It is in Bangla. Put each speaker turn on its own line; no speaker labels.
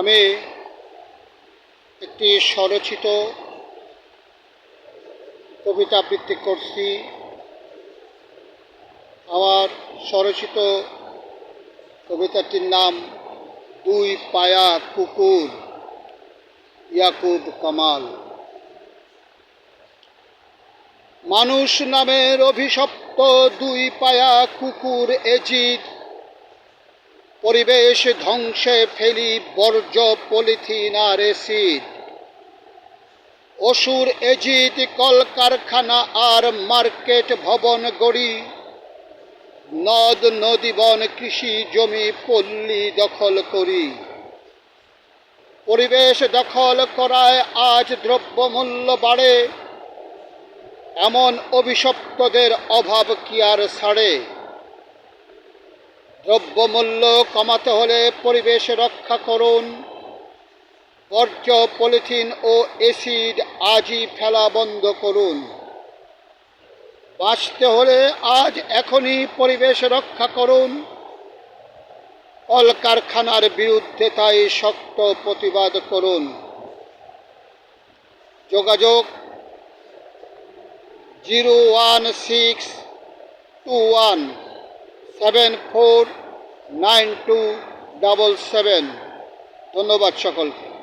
আমি একটি স্বরচিত কবিতা আবৃত্তি করছি। আমার স্বরচিত কবিতাটির নাম দুই পায়া কুকুর, ইয়াকুব কামাল। মানুষ নামের অভিশপ্ত দুই পায়া কুকুর এজিদ পরিবেশ ধ্বংসে ফেলি বর্জ্য পলিথিন আর এসিড অসুর এজিদ, কলকারখানা আর মার্কেট ভবন গড়ি। নদ নদী বন কৃষি জমি পল্লী দখল করি। পরিবেশ দখল করায় আজ দ্রব্যমূল্য বাড়ে। এমন অভিশপ্তদের অভাব কি আর ছাড়ে? দ্রব্যমূল্য কমাতে হলে পরিবেশ রক্ষা করুন। বর্জ্য, পলিথিন ও এসিড আজই ফেলা বন্ধ করুন। বাঁচতে হলে আজ এখনই পরিবেশ রক্ষা করুন। কলকারখানার বিরুদ্ধে তাই শক্ত প্রতিবাদ করুন। যোগাযোগ zero one six two one. Seven four nine two double seven ধন্যবাদ সকলকে।